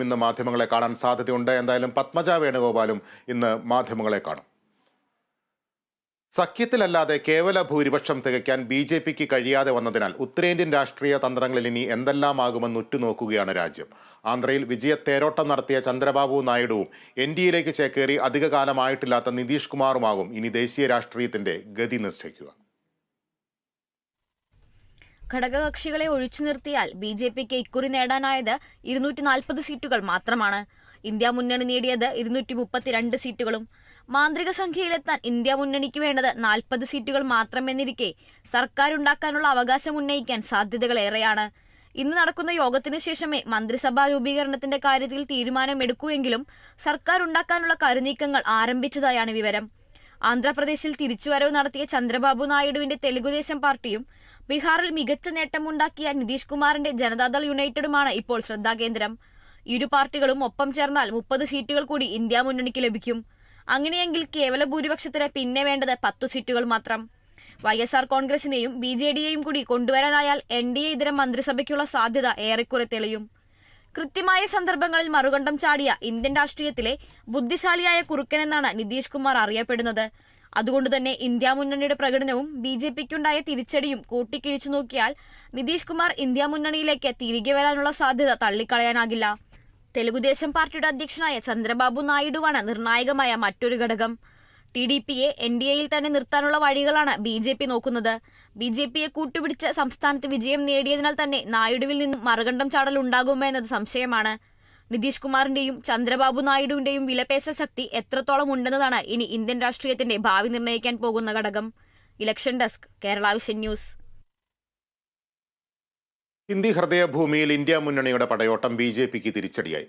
ഇന്ന് മാധ്യമങ്ങളെ കാണാൻ സാധ്യതയുണ്ട്. എന്തായാലും പത്മജ വേണുഗോപാലും ഇന്ന് മാധ്യമങ്ങളെ കാണും. സഖ്യത്തിലല്ലാതെ കേവല ഭൂരിപക്ഷം തികയ്ക്കാൻ ബി ജെ പിക്ക് കഴിയാതെ വന്നതിനാൽ ഉത്തരേന്ത്യൻ രാഷ്ട്രീയ തന്ത്രങ്ങളിൽ ഇനി എന്തെല്ലാമാകുമെന്ന് ഉറ്റുനോക്കുകയാണ് രാജ്യം. ആന്ധ്രയിൽ വിജയത്തേരോട്ടം നടത്തിയ ചന്ദ്രബാബു നായിഡുവും എൻ ഡി എയിലേക്ക് ചേക്കേറി അധികകാലമായിട്ടില്ലാത്ത നിതീഷ് കുമാറുമാകും ഇനി ദേശീയ രാഷ്ട്രീയത്തിന്റെ ഗതി നിശ്ചയിക്കുക. ഘടകകക്ഷികളെ ഒഴിച്ചു നിർത്തിയാൽ ബി ജെ പിക്ക് ഇക്കുറി നേടാനായത് ഇരുന്നൂറ്റി നാൽപ്പത് സീറ്റുകൾ മാത്രമാണ്. ഇന്ത്യ മുന്നണി നേടിയത് ഇരുന്നൂറ്റി മുപ്പത്തിരണ്ട് സീറ്റുകളും. മാന്ത്രിക സംഖ്യയിലെത്താൻ ഇന്ത്യ മുന്നണിക്ക് വേണ്ടത് നാൽപ്പത് സീറ്റുകൾ മാത്രമെന്നിരിക്കെ സർക്കാരുണ്ടാക്കാനുള്ള അവകാശം ഉന്നയിക്കാൻ സാധ്യതകളേറെയാണ്. ഇന്ന് നടക്കുന്ന യോഗത്തിനു ശേഷമേ മന്ത്രിസഭാ രൂപീകരണത്തിന്റെ കാര്യത്തിൽ തീരുമാനമെടുക്കൂവെങ്കിലും സർക്കാർ ഉണ്ടാക്കാനുള്ള കരുനീക്കങ്ങൾ ആരംഭിച്ചതായാണ് വിവരം. ആന്ധ്രാപ്രദേശിൽ തിരിച്ചുവരവ് നടത്തിയ ചന്ദ്രബാബു നായിഡുവിന്റെ തെലുഗുദേശം പാർട്ടിയും ബീഹാറിൽ മികച്ച നേട്ടമുണ്ടാക്കിയ നിതീഷ് കുമാറിന്റെ ജനതാദൾ യുണൈറ്റഡുമാണ് ഇപ്പോൾ ശ്രദ്ധാകേന്ദ്രം. ഇരു പാർട്ടികളും ഒപ്പം ചേർന്നാൽ മുപ്പത് സീറ്റുകൾ കൂടി ഇന്ത്യ മുന്നണിക്ക് ലഭിക്കും. അങ്ങനെയെങ്കിൽ കേവല ഭൂരിപക്ഷത്തിന് പിന്നെ വേണ്ടത് പത്തു സീറ്റുകൾ മാത്രം. വൈ എസ് ആർ കോൺഗ്രസിനെയും ബി ജെ ഡിയെയും കൂടി കൊണ്ടുവരാനായാൽ എൻ ഡി എ ഇതര മന്ത്രിസഭയ്ക്കുള്ള സാധ്യത ഏറെക്കുറെ തെളിയും. കൃത്യമായ സന്ദർഭങ്ങളിൽ മറുകണ്ഠം ചാടിയ ഇന്ത്യൻ രാഷ്ട്രീയത്തിലെ ബുദ്ധിശാലിയായ കുറുക്കൻ എന്നാണ് നിതീഷ് കുമാർ അറിയപ്പെടുന്നത്. അതുകൊണ്ടുതന്നെ ഇന്ത്യ മുന്നണിയുടെ പ്രകടനവും ബി ജെ പിക്കുണ്ടായ തിരിച്ചടിയും കൂട്ടിക്കിഴിച്ചു നോക്കിയാൽ നിതീഷ് കുമാർ ഇന്ത്യ മുന്നണിയിലേക്ക് തിരികെ വരാനുള്ള സാധ്യത തള്ളിക്കളയാനാകില്ല. തെലുഗുദേശം പാർട്ടിയുടെ അധ്യക്ഷനായ ചന്ദ്രബാബു നായിഡുവാണ് നിർണായകമായ മറ്റൊരു ഘടകം. ടി ഡി പിയെ എൻ ഡി എയിൽ തന്നെ നിർത്താനുള്ള വഴികളാണ് ബി ജെ പി നോക്കുന്നത്. ബി ജെ പിയെ കൂട്ടുപിടിച്ച് സംസ്ഥാനത്ത് വിജയം നേടിയതിനാൽ തന്നെ നായിഡുവിൽ നിന്നും മറുകണ്ഠം ചാടൽ ഉണ്ടാകുമോ എന്നത് സംശയമാണ്. നിതീഷ് കുമാറിന്റെയും ചന്ദ്രബാബു നായിഡുവിന്റെയും വിലപേശ ശക്തി എത്രത്തോളം ഉണ്ടെന്നതാണ് ഇനി ഇന്ത്യൻ രാഷ്ട്രീയത്തിന്റെ ഭാവി നിർണയിക്കാൻ പോകുന്ന ഘടകം. Election desk Kerala vision news. Hindi ഹൃദയഭൂമിയിൽ India മുന്നണിയുടെ പടയോട്ടം ബി ജെ പിക്ക് തിരിച്ചടിയായി.